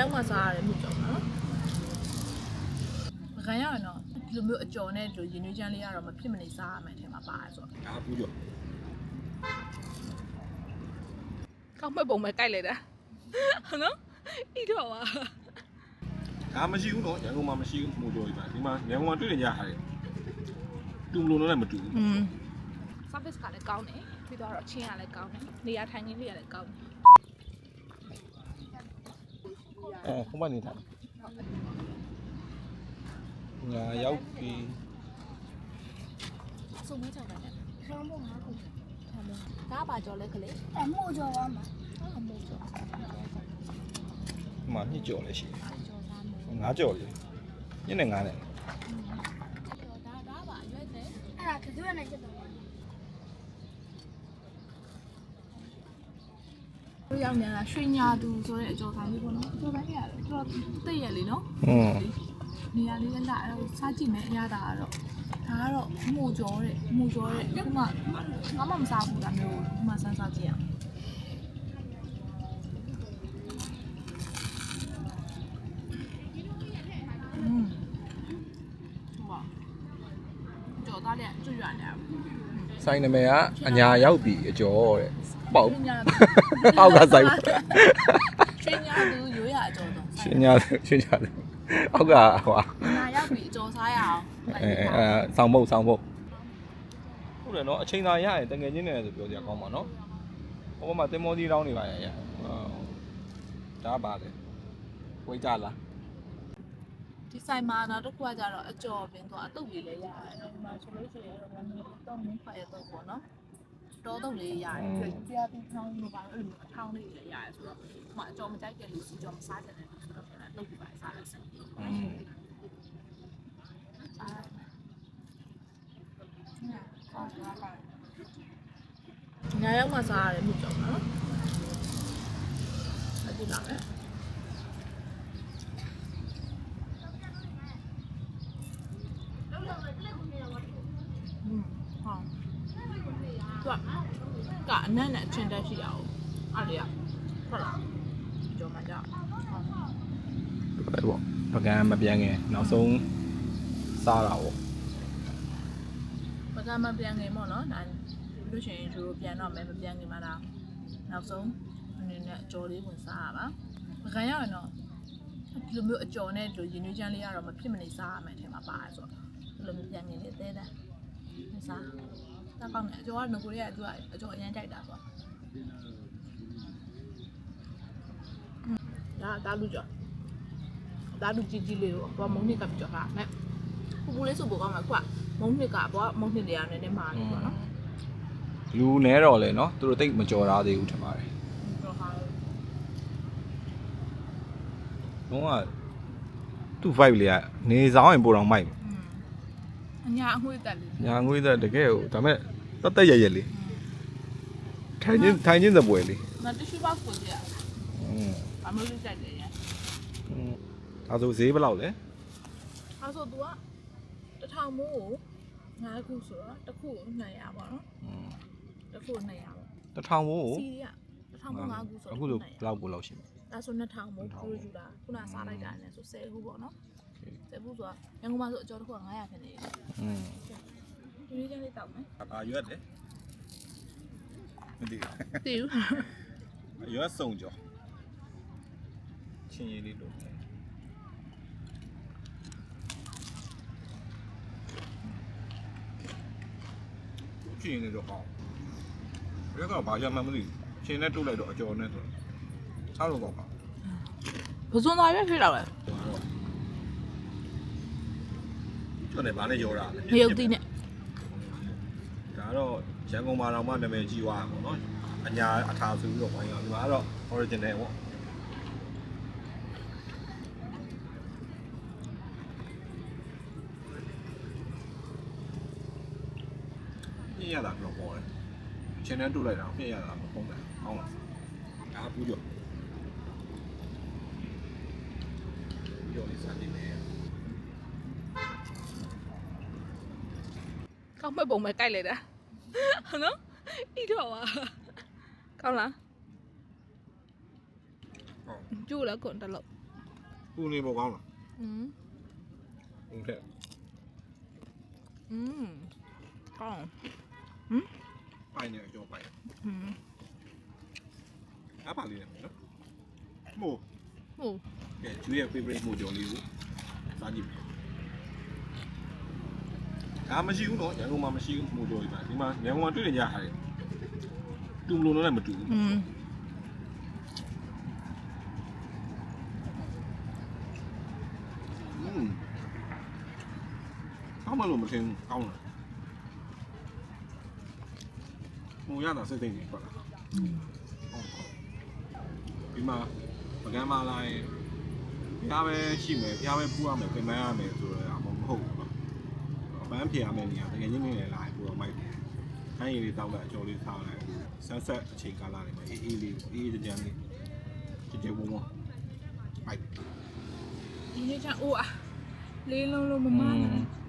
ရောက်မှစားရတယ်မြစ်ကြော်နော်မခံရရင်တော့ဒီလိုမျိုးအကြော်နဲ့ဒီလိုရင်းနှီးချမ်းလေးရတော့မဖြစ်မနေစားရမယ်အထင်မှာပါတယ်ဆိုတော့ဒါဘူးကြောကောက်မဲ့ပုံပဲကြိုက်လိုက်တာနော်ဣတော့ပါဒါမရှိဘူးနော်ရန်ကုန်မှာမရှိဘူးမို့ကြောကြီးပါဒီမှာရန်ကုန်မှာတွေ့နေကြရတယ်တူမလို့လည်းမတူဘူးอืม service ကလည်းကောင်းတယ်ပြီးတော့အချင်းကလည်းကောင်းတယ်နေရာထိုင်ခင်းလေးကလည်းကောင်းတယ် အဲဟိုမှနေထားညာရောက်ပြီစုံမဲချောင်းတယ်ဆောင်းဖို့ငါ့ကိုထားမယ်ဒါပါကြော်လဲခလေးအမှုကြောပါမှာအမို့ကြော်ဒီမှာညှစ်ကြော်လည်းရှိကြော်စားမို့ငါးကြော်လေညနေငါးနဲ့ကြော်ဒါဒါပါရွက်တယ်အဲ့ဒါကသူရနေချက်တော့ တို့ရောက်နေတာရွှေညာသူဆိုတဲ့အကျော်ဆိုင်လေးပေါ့နော်အကျော်ဆိုင်ကြီးရတယ်သူတော့တိတ်ရလေနော်อืมနေရာလေးလည်းလာအဲ့တော့စားကြည့်မယ်အရသာကတော့ဒါကတော့မူကျော်တဲ့မူကျော်တဲ့ဒီမှာငါမှမစားဘူးဒါမျိုးဒီမှာစမ်းစားကြည့်ရအောင်ကျော်သားလေးကျွတ်ရနေတယ်ဆိုင်နာမည်ကအညာရောက်ပြီအကျော်တဲ့ ပေါက်ရွှေညာအောက်ကဆိုင်ရွှေညာသူရိုးရအကြော်တော့ရှင်ညာရှင်ညာအောက်ကဟိုနာရောက်ပြီအကြော်စားရအောင်အဲအဲဆောင်းပုတ်ဆောင်းပုတ်ဟုတ်တယ်နော်အချိန်သာရရင်တကယ်ချင်းနေတယ်ဆိုပြောကြကောင်းပါနော်ဟိုဘက်မှာတင်မောကြီးတောင်းနေပါရဲ့ရဒါပါလေဝိတ်ကြလားဒီဆိုင်မှာတော့တစ်ခုကကြတော့အကြော်ပင်တော့အတုပ်လေးလည်းရတယ်ဒီမှာဆိုလို့ရှိရင်တော့တော့မင်းခွာရတော့ပေါ့နော် တော်တော့လေးရတယ်ကြာပြီးထောင်းလို့ပါအဲ့လိုထောင်းလေးလည်းရတယ်ဆိုတော့ဒီမှာအကြော်မကြိုက်တဲ့လူစီကြော်မစားတဲ့လူဆိုတော့အဲ့တုပ်ပြီးပါစားလိုက်စမ်းอืมစားညာရောက်မှစားရတယ်မြစ်ကြော်နော်အကြည့်လာမယ် အနက်နဲ့အချင်းတက်ရှိရအောင်အဲ့လေဟုတ်လားကြော်မှကြောက်ပဲပေါ့ပကံမပြန်ခင်နောက်ဆုံးစားတာပေါ့ပကမပြန်ခင်ပေါ့နော်ဒါလို့ရှိရင်သူတို့ပြန်တော့မယ်မပြန်ခင်မှာဒါနောက်ဆုံးအနေနဲ့အကြော်လေးဝင်စားရပါမခံရရင်တော့ဒီလိုမျိုးအကြော်နဲ့ဒီလိုရင်းနှီးချမ်းလေးရတော့မဖြစ်မနေစားရမယ်ထင်မှာပါတယ်ဆိုတော့ဒီလိုမျိုးပြန်ခင်လေးအသေးသေးမ စားတော့ကောင်းတယ်အကြော်ကငကိုလေးကသူကအကြော်အရင်ကြိုက်တာဆိုဒါဒါလူကြော်ဒါလူကြီးကြီးလေးကိုဘောမုံနှစ်ကပ်ကြော်တာမဲ့ပူပူလေးစုပိုကောင်းမှာကွာမုံနှစ်ကဘောမုံနှစ်တွေကနည်းနည်းမာနေပေါ့နော်လူနဲတော့လေနော်သူတို့တိတ်မကြော်ရသေးဘူးထင်ပါတယ်ကြော်ဟာလုံးဝသူ့ vibe လေးကနေဆောင်ရင်ပိုတော့မိုက်အညာအငွေ့တက်လေးညာငွေးတဲ့တကယ်ဟိုဒါမဲ့ တတ်တက်ရရလေးထိုင်ချင်းထိုင်ချင်းသပွဲလေး မတ िश ဘောက်ကိုကြည့်ရ อืม အမျိုးလေးတက်တယ်ရ အဲဆိုဈေးဘယ်လောက်လဲ အဲဆို तू ကတစ်ထောင်မိုးကိုငါးခုဆိုတော့တစ်ခုကို200ပေါ့နော်တစ်ခု200ပေါ့ တထောင်မို့ စီကတစ်ထောင်မိုးငါးခုဆို အခုဆိုဘယ်လောက်ကိုလောက်ရှိမလဲ ဒါဆို2000မိုးကိုယူတာခုနစားလိုက်တာနဲ့ဆို10ခုပေါ့နော်10ခုဆိုတော့ရန်ကုန်မှာဆိုအကျော်တစ်ခုက900ဖြစ်နေတယ် อืม ဒီနေ့ကျလေးတောက်မယ်အာရွက်တယ်မသိတီးဦးရွက်စုံကြောချင်းရည်လေးလို့ချင်းနေတော့ဟောရွက်ကဘာရမှမသိချင်းနဲ့တုတ်လိုက်တော့အကျော်နဲ့ဆိုစားလို့ပေါ့ပါဘဇွန်သားရွက်ဖြစ်တော့လေကျွန်းနေဘာနဲ့ရောတာမြုပ်တိနဲ့ဒါ တော့ရန်ကုန်မှာတော့မှနာမည်ကြီးသွားတာပေါ့နော်အညာအထာဆိုပြီးတော့ဝိုင်းအောင်ဒီမှာကတော့ original ပေါ့ပြည့်ရတာတော့ပေါ်တယ်ချင်းနဲ့တူလိုက်တာပြည့်ရတာမပုံတယ်ဟောင်းလားဒါဘူးကြောဘူးကြောလေးစားနေတယ်ကောက်မဲ့ပုံပဲကြိုက်လိုက်တာ နော်ဣတော့ပါကောင်းလား ဟုတ် ကျိုးလည်းကွန်တလို့ ဟ ပူနေပေါ်ကောင်းလား อืม ဟုတ်ကဲ့ อืมကောင်း ပိုင်နေအကျော်ပိုင် อืม အားပါလေးနော်မို့ ဟုတ် ကဲကျွေးရဲ့ favorite မို့ကြော်လေးကိုစားကြည့် ဒါမရှိဘူးနော်ရန်ကုန်မှာမရှိဘူးမို့ကြော်ကြီးပါဒီမှာရန်ကုန်မှာတွေ့နေကြတာလေတူမလို့လည်းမတူဘူး อืม อืมကောင်းမလို့မထင်ဘူးကောင်းလားဟိုရတာစိတ်သိနေပါလားဒီမှာပကံမလာရင်ဖျားပဲရှိမယ်ဖျားပဲပူရမယ်ပြင်ပန်းရမယ်ဆိုတော့မဟုတ်ဘူးနော် း ပန်းဖြေရမယ်နေရာတကယ်ချင်းနေလေလာရင်ပူတော့မိုက်တယ်ခိုင်းရည်လေးတောက်လိုက်အကျော်လေးထားလိုက်ဆန်းဆက်အချိန်ကာလလေးမှာအေးအေးလေးအေးအေးကြမ်းလေးကြည်ကြဲဝုံဝုံမိုက်ဒီနေ့ကျအိုးอ่ะလေးလုံးလုံးမမန်းနဲ့ကောင်းလား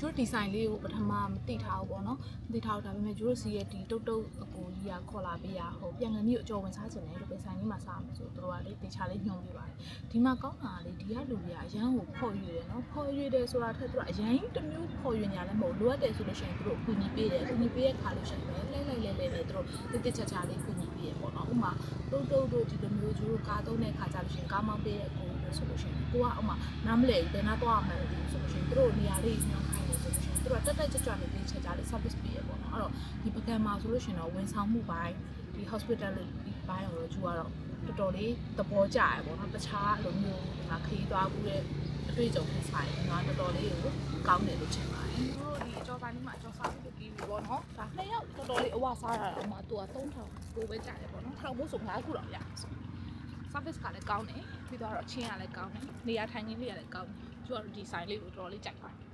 ကျိုးဒီဇိုင်းလေးကိုပထမမသိထားဘူးပေါ့နော်မသိထားဘူးဒါပေမဲ့ကျိုးစီရဲ့ဒီတုတ်တုတ်အကိုကြီးကခေါ်လာပေးရဟိုပြန်ငန်းကြီးကိုအကျော်ဝင်စားချင်တယ်လို့ပဲဆိုင်ကြီးမှာစားမယ်ဆိုတော့တို့ကလေတေချာလေးညွှန်ပြပါတယ်ဒီမှာကောင်းတာလေဒီကလူတွေကအရန်ကိုဖော်ရွေတယ်နော်ဖော်ရွေတယ်ဆိုတာထက်သူကအရန်တစ်မျိုးဖော်ရွေညာလည်းမဟုတ်လိုအပ်တယ်ဆိုလို့ရှိရင်သူတို့အကူအညီပေးတယ်အကူအညီပေးတဲ့ခါလို့ရှိရင်လည်းလဲလိုက်လဲလဲလဲသူတို့တိတိကျကျလေးအကူအညီပေးရပေါ့နော်ဥပမာတုတ်တုတ်တို့ဒီလိုမျိုးကျိုးကားသုံးတဲ့ခါကြလို့ရှိရင်ကားမောင်းပေးတဲ့အကူလို့ဆိုလို့ရှိရင်ကိုကဥပမာနားမလဲဘူးဘယ်နာသွားမှန်းမသိဘူးဆိုလို့ရှိရင်သူတို့နေရာလေးညှောင်းခိုင်းနေ တို့ကတက်တက်ကြွကြွနဲ့ပြင်ချက်ကြတယ် service ပေးရပေါ့နော်အဲ့တော့ဒီပကံမှာဆိုလို့ရှင်တော့ဝန်ဆောင်မှုပိုင်းဒီ hospitality ဘိုင်းကိုတော့ကျူကတော့တော်တော်လေးသဘောကျရပေါ့နော်တခြားအလိုမျိုးဒီမှာခရီးသွားမှုတဲ့အတွေ့အကြုံဖြစ်ဆိုင်ငါတော်တော်လေးကိုကောင်းတယ်လို့ထင်ပါတယ်တို့ဒီအကျော်ပိုင်းမှာအကျော်စားပြီးပြီးပြီပေါ့နော်ဒါနှစ်ယောက်တော်တော်လေးအဝစားရတာမှသူက3000ကိုပဲကျတယ်ပေါ့နော်ထောင်ဖို့ဆိုငါခုတော့ရ service ကလည်းကောင်းတယ်ပြီးတော့အချင်းကလည်းကောင်းတယ်နေရာထိုင်ခင်းလေးကလည်းကောင်းတယ်ကျူကတော့ဒီဇိုင်းလေးကိုတော်တော်လေးကြိုက်ပါတယ်